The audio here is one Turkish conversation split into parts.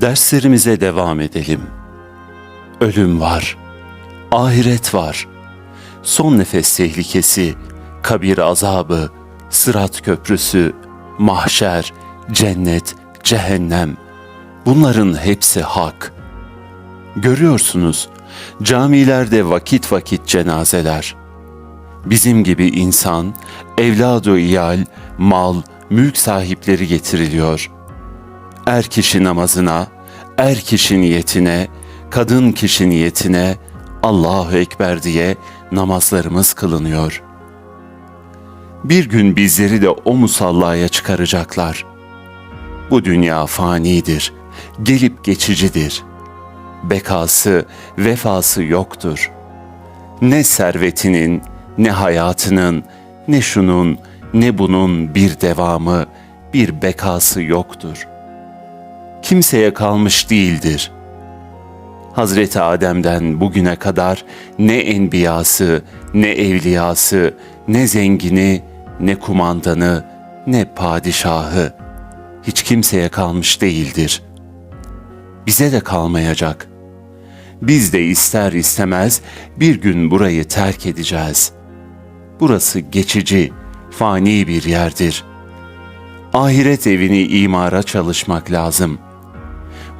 Derslerimize devam edelim. Ölüm var, ahiret var, son nefes tehlikesi, kabir azabı, sırat köprüsü, mahşer, cennet, cehennem. Bunların hepsi hak. Görüyorsunuz, camilerde vakit vakit cenazeler. Bizim gibi insan, evladı iyal, mal, mülk sahipleri getiriliyor.'' Er kişi namazına, er kişi niyetine, kadın kişi niyetine Allahu Ekber diye namazlarımız kılınıyor. Bir gün bizleri de o musallaya çıkaracaklar. Bu dünya fanidir, gelip geçicidir. Bekası, vefası yoktur. Ne servetinin, ne hayatının, ne şunun, ne bunun bir devamı, bir bekası yoktur kimseye kalmış değildir. Hazreti Adem'den bugüne kadar ne enbiyası, ne evliyası, ne zengini, ne kumandanı, ne padişahı hiç kimseye kalmış değildir. Bize de kalmayacak. Biz de ister istemez bir gün burayı terk edeceğiz. Burası geçici, fani bir yerdir. Ahiret evini imara çalışmak lazım.''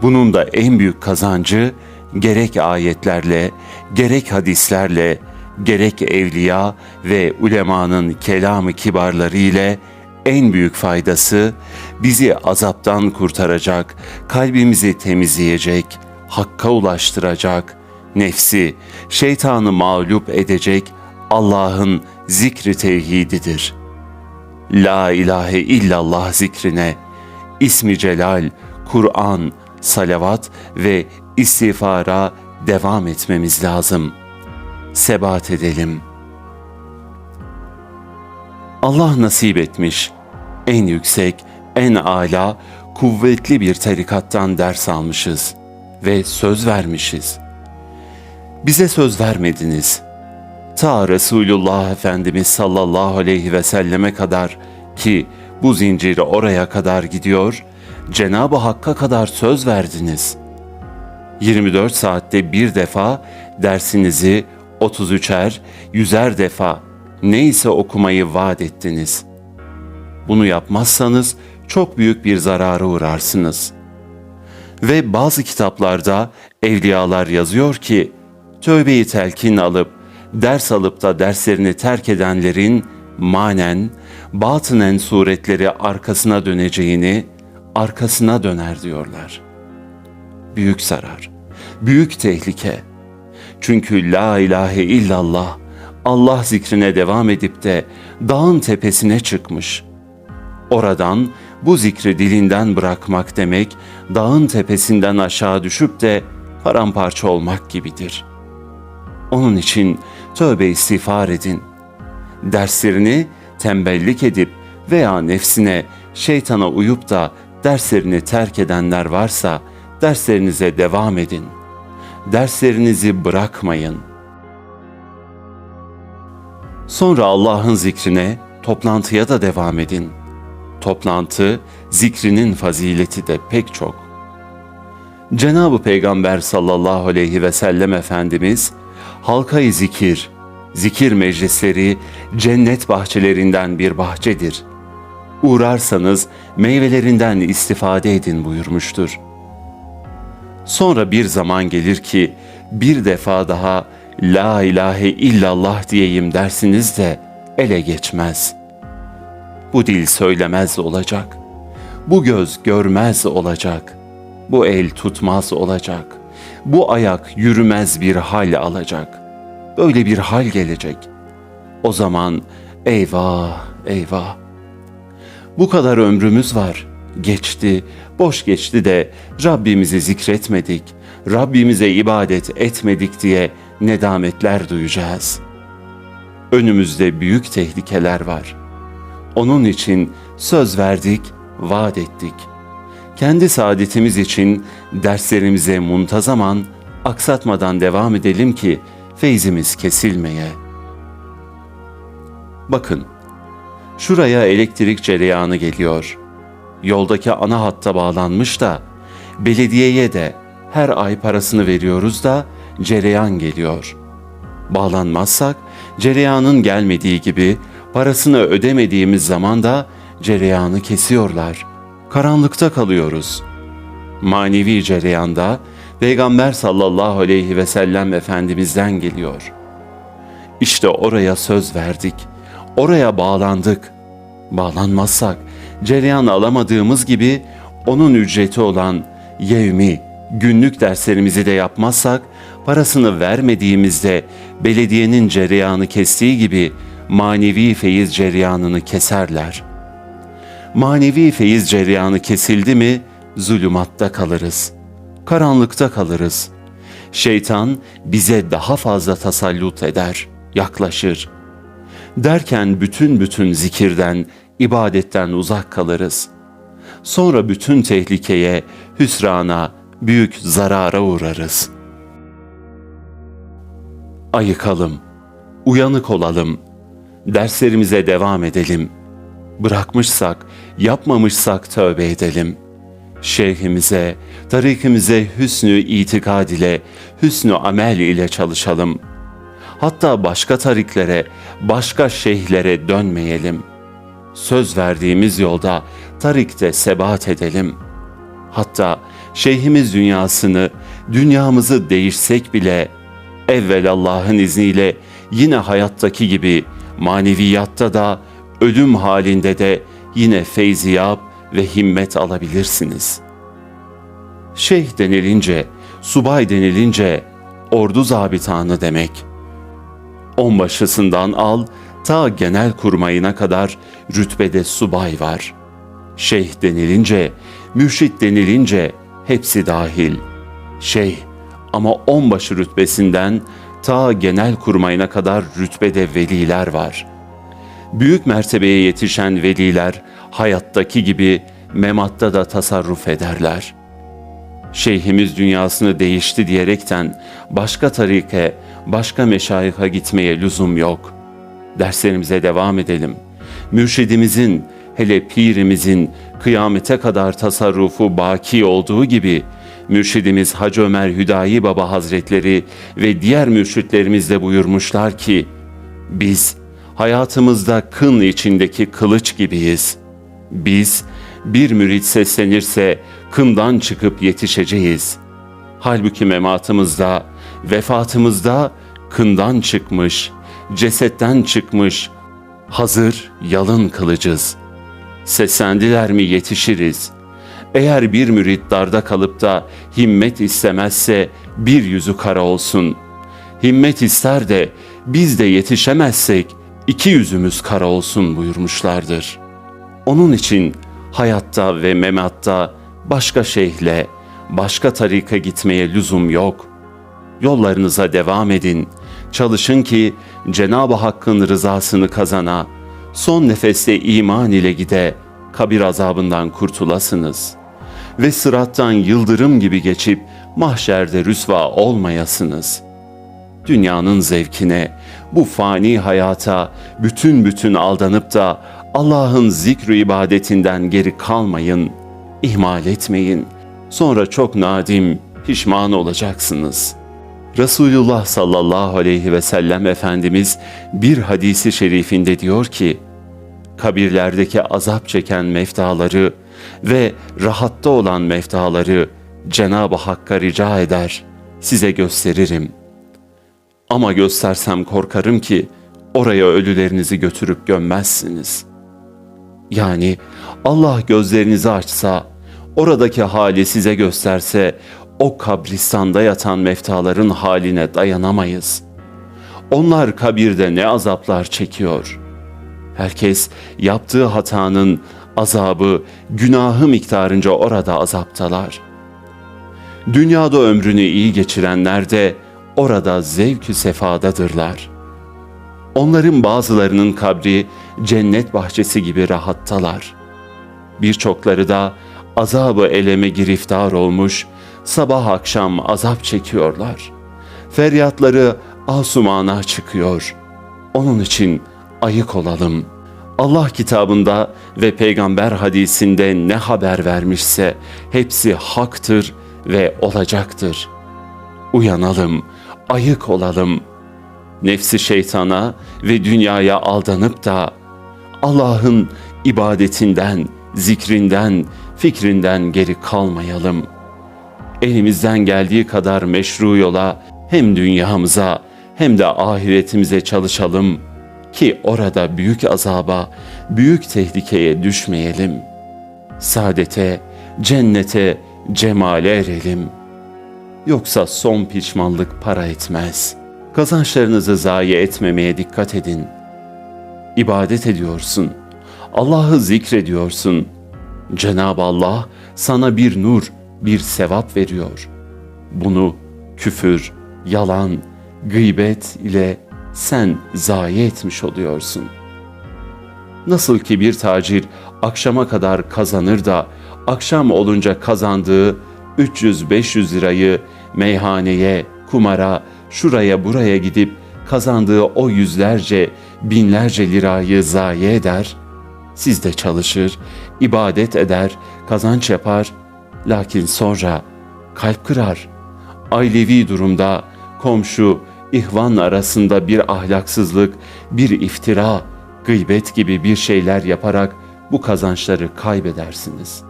Bunun da en büyük kazancı gerek ayetlerle, gerek hadislerle, gerek evliya ve ulemanın kelamı kibarları ile en büyük faydası bizi azaptan kurtaracak, kalbimizi temizleyecek, hakka ulaştıracak, nefsi, şeytanı mağlup edecek Allah'ın zikri tevhididir. La ilahe illallah zikrine, ismi celal, Kur'an, salavat ve istiğfara devam etmemiz lazım. Sebat edelim. Allah nasip etmiş. En yüksek, en âlâ, kuvvetli bir tarikattan ders almışız ve söz vermişiz. Bize söz vermediniz. Ta Resulullah Efendimiz sallallahu aleyhi ve selleme kadar ki bu zinciri oraya kadar gidiyor, Cenab-ı Hakk'a kadar söz verdiniz. 24 saatte bir defa dersinizi 33'er, yüzer defa neyse okumayı vaat ettiniz. Bunu yapmazsanız çok büyük bir zarara uğrarsınız. Ve bazı kitaplarda evliyalar yazıyor ki, tövbeyi telkin alıp, ders alıp da derslerini terk edenlerin manen, batınen suretleri arkasına döneceğini, arkasına döner diyorlar. Büyük zarar, büyük tehlike. Çünkü la ilahe illallah Allah zikrine devam edip de dağın tepesine çıkmış. Oradan bu zikri dilinden bırakmak demek dağın tepesinden aşağı düşüp de paramparça olmak gibidir. Onun için tövbe istiğfar edin. Derslerini tembellik edip veya nefsine, şeytana uyup da derslerini terk edenler varsa derslerinize devam edin. Derslerinizi bırakmayın. Sonra Allah'ın zikrine, toplantıya da devam edin. Toplantı, zikrinin fazileti de pek çok. Cenab-ı Peygamber sallallahu aleyhi ve sellem Efendimiz, halkayı zikir, zikir meclisleri cennet bahçelerinden bir bahçedir.'' Uğrarsanız meyvelerinden istifade edin buyurmuştur. Sonra bir zaman gelir ki bir defa daha La ilahe illallah diyeyim dersiniz de ele geçmez. Bu dil söylemez olacak. Bu göz görmez olacak. Bu el tutmaz olacak. Bu ayak yürümez bir hal alacak. Böyle bir hal gelecek. O zaman eyvah eyvah bu kadar ömrümüz var. Geçti, boş geçti de Rabbimizi zikretmedik, Rabbimize ibadet etmedik diye nedametler duyacağız. Önümüzde büyük tehlikeler var. Onun için söz verdik, vaat ettik. Kendi saadetimiz için derslerimize muntazaman, aksatmadan devam edelim ki feyzimiz kesilmeye. Bakın, Şuraya elektrik cereyanı geliyor. Yoldaki ana hatta bağlanmış da belediyeye de her ay parasını veriyoruz da cereyan geliyor. Bağlanmazsak cereyanın gelmediği gibi parasını ödemediğimiz zaman da cereyanı kesiyorlar. Karanlıkta kalıyoruz. Manevi cereyanda Peygamber sallallahu aleyhi ve sellem Efendimiz'den geliyor. İşte oraya söz verdik. Oraya bağlandık. Bağlanmazsak cereyan alamadığımız gibi onun ücreti olan yevmi, günlük derslerimizi de yapmazsak parasını vermediğimizde belediyenin cereyanı kestiği gibi manevi feyiz cereyanını keserler. Manevi feyiz cereyanı kesildi mi zulümatta kalırız. Karanlıkta kalırız. Şeytan bize daha fazla tasallut eder, yaklaşır. Derken bütün bütün zikirden, ibadetten uzak kalırız. Sonra bütün tehlikeye, hüsrana, büyük zarara uğrarız. Ayıkalım, uyanık olalım, derslerimize devam edelim. Bırakmışsak, yapmamışsak tövbe edelim. Şeyhimize, tarikimize hüsnü itikad ile, hüsnü amel ile çalışalım. Hatta başka tariklere, başka şeyhlere dönmeyelim. Söz verdiğimiz yolda tarikte sebat edelim. Hatta şeyhimiz dünyasını, dünyamızı değişsek bile evvel Allah'ın izniyle yine hayattaki gibi maneviyatta da ölüm halinde de yine feyziyap ve himmet alabilirsiniz. Şeyh denilince, subay denilince ordu zabitanı demek. Onbaşısından al ta genel kurmayına kadar rütbede subay var. Şeyh denilince, mürşit denilince hepsi dahil. Şeyh ama onbaşı rütbesinden ta genel kurmayına kadar rütbede veliler var. Büyük mertebeye yetişen veliler hayattaki gibi mematta da tasarruf ederler. Şeyhimiz dünyasını değişti diyerekten başka tarike, başka meşayika gitmeye lüzum yok. Derslerimize devam edelim. Mürşidimizin, hele pirimizin kıyamete kadar tasarrufu baki olduğu gibi Mürşidimiz Hacı Ömer Hüdayi Baba Hazretleri ve diğer mürşitlerimiz de buyurmuşlar ki, biz hayatımızda kın içindeki kılıç gibiyiz. Biz bir mürit seslenirse kından çıkıp yetişeceğiz. Halbuki mematımızda, vefatımızda kından çıkmış, cesetten çıkmış, hazır yalın kılıcız. Seslendiler mi yetişiriz. Eğer bir mürit darda kalıp da himmet istemezse bir yüzü kara olsun. Himmet ister de biz de yetişemezsek iki yüzümüz kara olsun buyurmuşlardır. Onun için hayatta ve mematta başka şeyhle, başka tarika gitmeye lüzum yok. Yollarınıza devam edin. Çalışın ki Cenab-ı Hakk'ın rızasını kazana, son nefeste iman ile gide, kabir azabından kurtulasınız. Ve sırattan yıldırım gibi geçip mahşerde rüsva olmayasınız. Dünyanın zevkine, bu fani hayata bütün bütün aldanıp da Allah'ın zikru ibadetinden geri kalmayın, ihmal etmeyin. Sonra çok nadim, pişman olacaksınız. Resulullah sallallahu aleyhi ve sellem Efendimiz bir hadisi şerifinde diyor ki, kabirlerdeki azap çeken meftaları ve rahatta olan meftaları Cenab-ı Hakk'a rica eder, size gösteririm. Ama göstersem korkarım ki oraya ölülerinizi götürüp gömmezsiniz. Yani Allah gözlerinizi açsa, oradaki hali size gösterse, o kabristanda yatan meftaların haline dayanamayız. Onlar kabirde ne azaplar çekiyor. Herkes yaptığı hatanın azabı, günahı miktarınca orada azaptalar. Dünyada ömrünü iyi geçirenler de orada zevkü sefadadırlar. Onların bazılarının kabri cennet bahçesi gibi rahattalar. Birçokları da azabı eleme giriftar olmuş, sabah akşam azap çekiyorlar. Feryatları asumana çıkıyor. Onun için ayık olalım. Allah kitabında ve peygamber hadisinde ne haber vermişse hepsi haktır ve olacaktır. Uyanalım, ayık olalım. Nefsi şeytana ve dünyaya aldanıp da Allah'ın ibadetinden, zikrinden, fikrinden geri kalmayalım. Elimizden geldiği kadar meşru yola hem dünyamıza hem de ahiretimize çalışalım ki orada büyük azaba, büyük tehlikeye düşmeyelim. Saadete, cennete, cemale erelim. Yoksa son pişmanlık para etmez. Kazançlarınızı zayi etmemeye dikkat edin. İbadet ediyorsun. Allah'ı zikrediyorsun. Cenab-ı Allah sana bir nur, bir sevap veriyor. Bunu küfür, yalan, gıybet ile sen zayi etmiş oluyorsun. Nasıl ki bir tacir akşama kadar kazanır da akşam olunca kazandığı 300-500 lirayı meyhaneye, kumara, şuraya buraya gidip kazandığı o yüzlerce, binlerce lirayı zayi eder. Siz de çalışır, ibadet eder, kazanç yapar. Lakin sonra kalp kırar. Ailevi durumda komşu, ihvan arasında bir ahlaksızlık, bir iftira, gıybet gibi bir şeyler yaparak bu kazançları kaybedersiniz.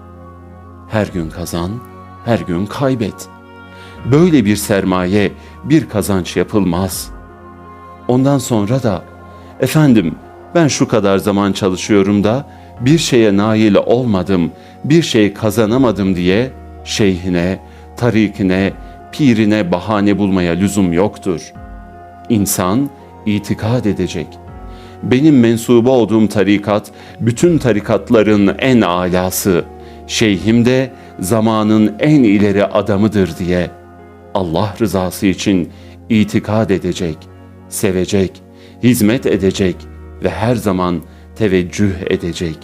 Her gün kazan, her gün kaybet. Böyle bir sermaye, bir kazanç yapılmaz. Ondan sonra da efendim ben şu kadar zaman çalışıyorum da bir şeye nail olmadım, bir şey kazanamadım diye şeyhine, tarikine, pirine bahane bulmaya lüzum yoktur. İnsan itikad edecek. Benim mensubu olduğum tarikat bütün tarikatların en alası, şeyhim de zamanın en ileri adamıdır diye Allah rızası için itikad edecek, sevecek, hizmet edecek ve her zaman teveccüh edecek.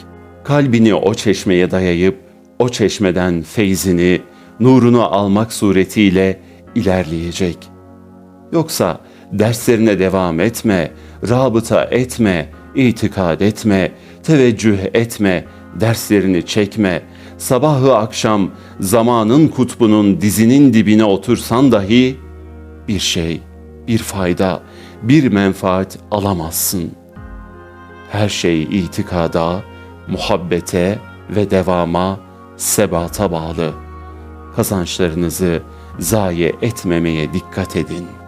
Kalbini o çeşmeye dayayıp o çeşmeden feyzini, nurunu almak suretiyle ilerleyecek. Yoksa derslerine devam etme, rabıta etme, itikad etme, teveccüh etme, derslerini çekme, sabahı akşam zamanın kutbunun dizinin dibine otursan dahi bir şey, bir fayda, bir menfaat alamazsın. Her şey itikada, muhabbete ve devama, sebata bağlı. Kazançlarınızı zayi etmemeye dikkat edin.''